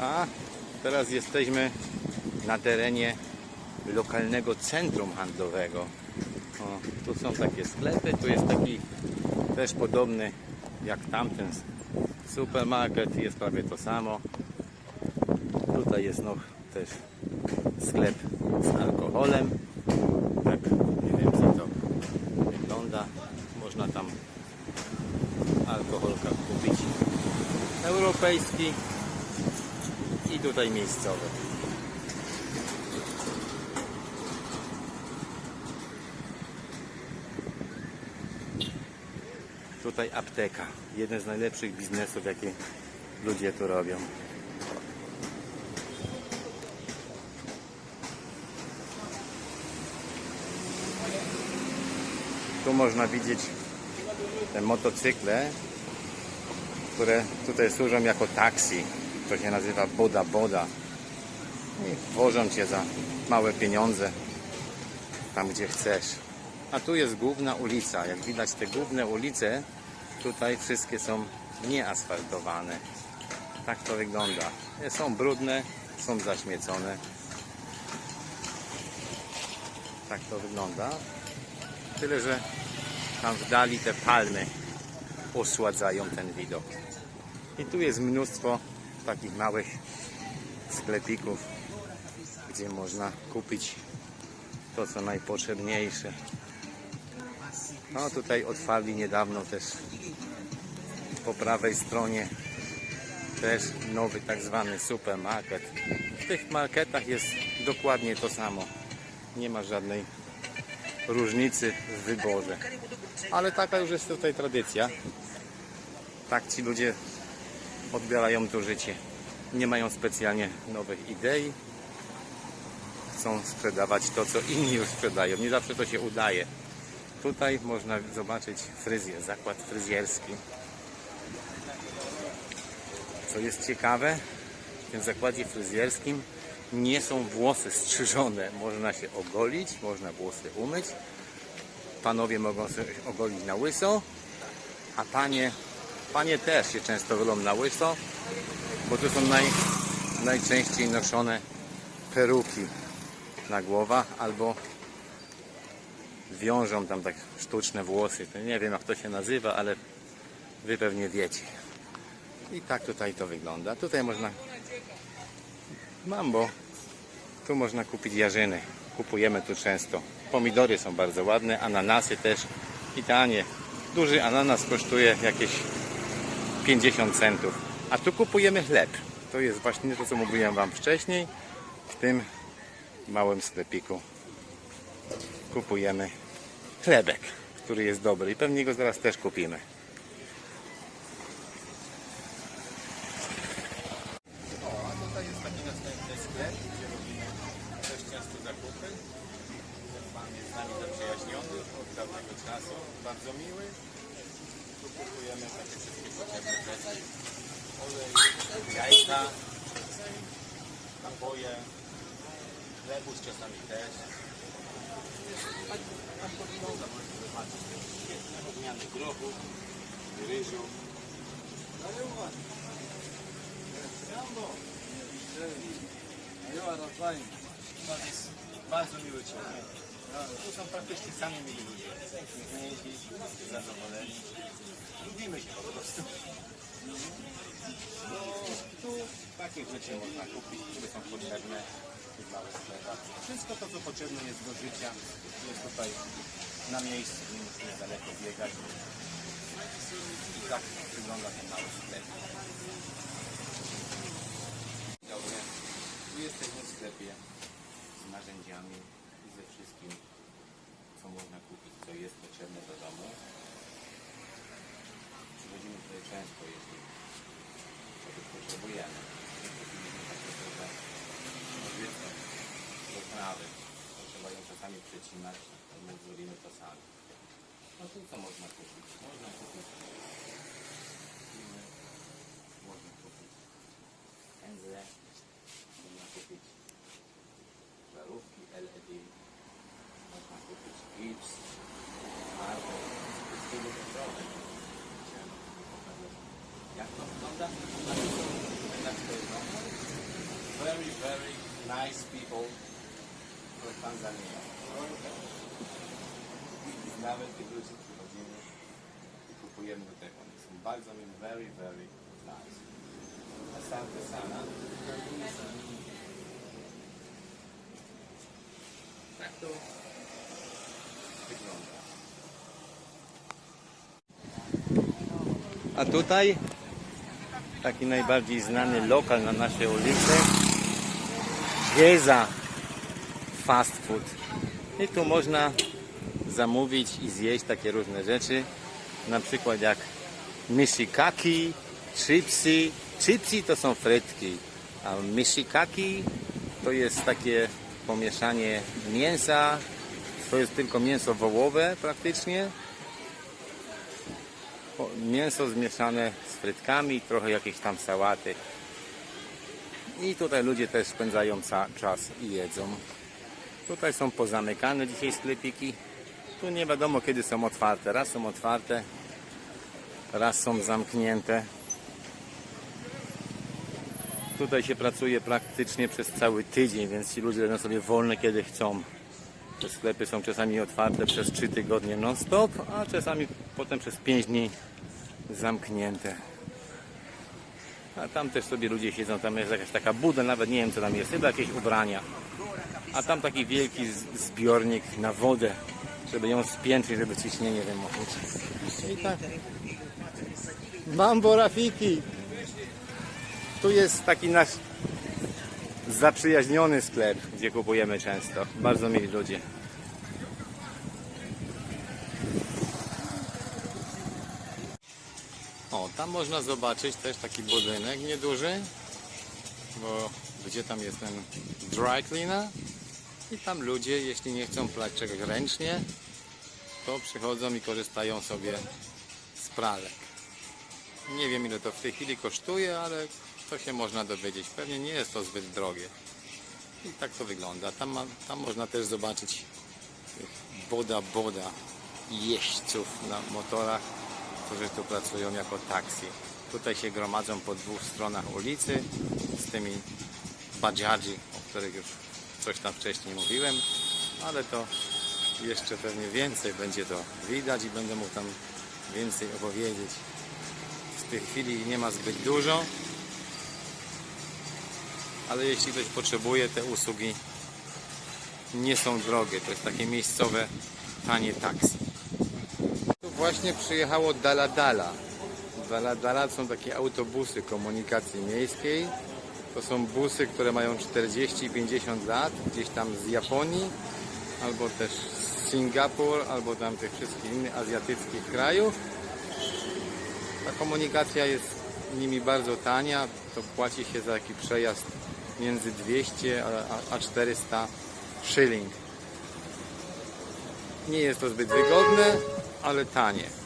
A teraz jesteśmy na terenie lokalnego centrum handlowego. O, tu są takie sklepy, tu jest taki też podobny jak tamten supermarket, jest prawie to samo. Tutaj jest no też sklep z alkoholem. Tak mniej więcej to wygląda. Można tam alkoholka kupić europejski i tutaj miejscowy. Tutaj apteka. Jeden z najlepszych biznesów, jakie ludzie tu robią. Tu można widzieć te motocykle, które tutaj służą jako taksi. To się nazywa Boda Boda. I wożą cię za małe pieniądze tam, gdzie chcesz. A tu jest główna ulica. Jak widać, te główne ulice tutaj wszystkie są nieasfaltowane. Tak to wygląda. Są brudne, są zaśmiecone. Tak to wygląda. Tyle, że tam w dali te palmy osładzają ten widok. I tu jest mnóstwo takich małych sklepików, gdzie można kupić to, co najpotrzebniejsze. No tutaj otwarli niedawno też po prawej stronie też nowy tak zwany supermarket. W tych marketach jest dokładnie to samo. Nie ma żadnej różnicy w wyborze. Ale taka już jest tutaj tradycja. Tak ci ludzie odbierają to życie. Nie mają specjalnie nowych idei. Chcą sprzedawać to, co inni już sprzedają. Nie zawsze to się udaje. Tutaj można zobaczyć fryzjer, zakład fryzjerski. Co jest ciekawe, w tym zakładzie fryzjerskim nie są włosy strzyżone. Można się ogolić, można włosy umyć. Panowie mogą się ogolić na łyso, a panie, panie też się często golą na łyso, bo tu są naj, najczęściej noszone peruki na głowach albo wiążą tam tak sztuczne włosy. To nie wiem jak to się nazywa, ale wy pewnie wiecie. I tak tutaj to wygląda. Tutaj można Mambo. Tu można kupić jarzyny. Kupujemy tu często. Pomidory są bardzo ładne, ananasy też i tanie. Duży ananas kosztuje jakieś 50 centów. A tu kupujemy chleb. To jest właśnie to, co mówiłem Wam wcześniej. W tym małym sklepiku kupujemy chlebek, który jest dobry i pewnie go zaraz też kupimy. Bardzo miły. Tu kupujemy takie. Olej, jajka, napoje, chlebus czasami też. Odmiany grochu, ryżu. Ale uważaj. Pan jest bardzo miły Tu są praktycznie sami mili ludzie. Uśmiechnięci, zadowoleni. Lubimy się po prostu. No, tu takie rzeczy można kupić, które są potrzebne. Wszystko to, co potrzebne jest do życia, jest tutaj na miejscu. Nie musimy daleko biegać. I tak wygląda ten mały sklep. Dobry. Tu jesteśmy w sklepie z narzędziami i ze wszystkim, co można kupić, co jest potrzebne do domu. Często, jeśli czegoś potrzebujemy. Do trawy. To trzeba ją czasami przecinać, to my zrobimy to sami. No tu co można kupić? Można kupić filmy, można kupić pędzle, można kupić żarówki LED, można kupić gips, farby, wszystkiego gotowe. Chciałem Wam pokazać, jak to wygląda. A tu są redaktory domu, very, very nice people from Tanzania. Nawet tych ludzi przychodzimy i kupujemy do tego. Oni są bardzo mi very, very nice. Asante sana. Tak to wygląda. A tutaj taki najbardziej znany lokal na naszej ulicy Geza Fast Food. I tu można zamówić i zjeść takie różne rzeczy, na przykład jak mishikaki, chipsy. Chipsy to są frytki, a mishikaki to jest takie pomieszanie mięsa, to jest tylko mięso wołowe praktycznie, mięso zmieszane z frytkami, trochę jakieś tam sałaty. I tutaj ludzie też spędzają czas i jedzą. Tutaj są pozamykane dzisiaj sklepiki. Tu nie wiadomo kiedy są otwarte. Raz są otwarte, raz są zamknięte. Tutaj się pracuje praktycznie przez cały tydzień, więc ci ludzie będą sobie wolne kiedy chcą. Te sklepy są czasami otwarte przez 3 tygodnie non-stop, a czasami potem przez 5 dni zamknięte. A tam też sobie ludzie siedzą, tam jest jakaś taka buda, nawet nie wiem co tam jest, chyba jakieś ubrania. A tam taki wielki zbiornik na wodę, żeby ją spięczyć, żeby ciśnienie wymoczyć. I tak. Mambo Rafiki! Tu jest taki nasz zaprzyjaźniony sklep, gdzie kupujemy często. Bardzo mili ludzie. O, tam można zobaczyć też taki budynek nieduży, bo gdzie tam jest ten dry cleaner i tam ludzie, jeśli nie chcą plać czegoś ręcznie, to przychodzą i korzystają sobie z pralek. Nie wiem ile to w tej chwili kosztuje, ale to się można dowiedzieć. Pewnie nie jest to zbyt drogie. I tak to wygląda. Tam, ma, tam można też zobaczyć boda boda jeźdźców na motorach, którzy tu pracują jako taksi. Tutaj się gromadzą po dwóch stronach ulicy z tymi badżadzi, o których już coś tam wcześniej mówiłem, ale to jeszcze pewnie więcej będzie to widać i będę mógł tam więcej opowiedzieć. W tej chwili nie ma zbyt dużo, ale jeśli ktoś potrzebuje, te usługi nie są drogie. To jest takie miejscowe, tanie taksi. Właśnie przyjechało Dala Dala. Dala Dala są takie autobusy komunikacji miejskiej. To są busy, które mają 40-50 lat, gdzieś tam z Japonii, albo też z Singapur, albo tam tych wszystkich innych azjatyckich krajów. Ta komunikacja jest nimi bardzo tania, to płaci się za taki przejazd między 200 a, a 400 shilling. Nie jest to zbyt wygodne, ale tanie.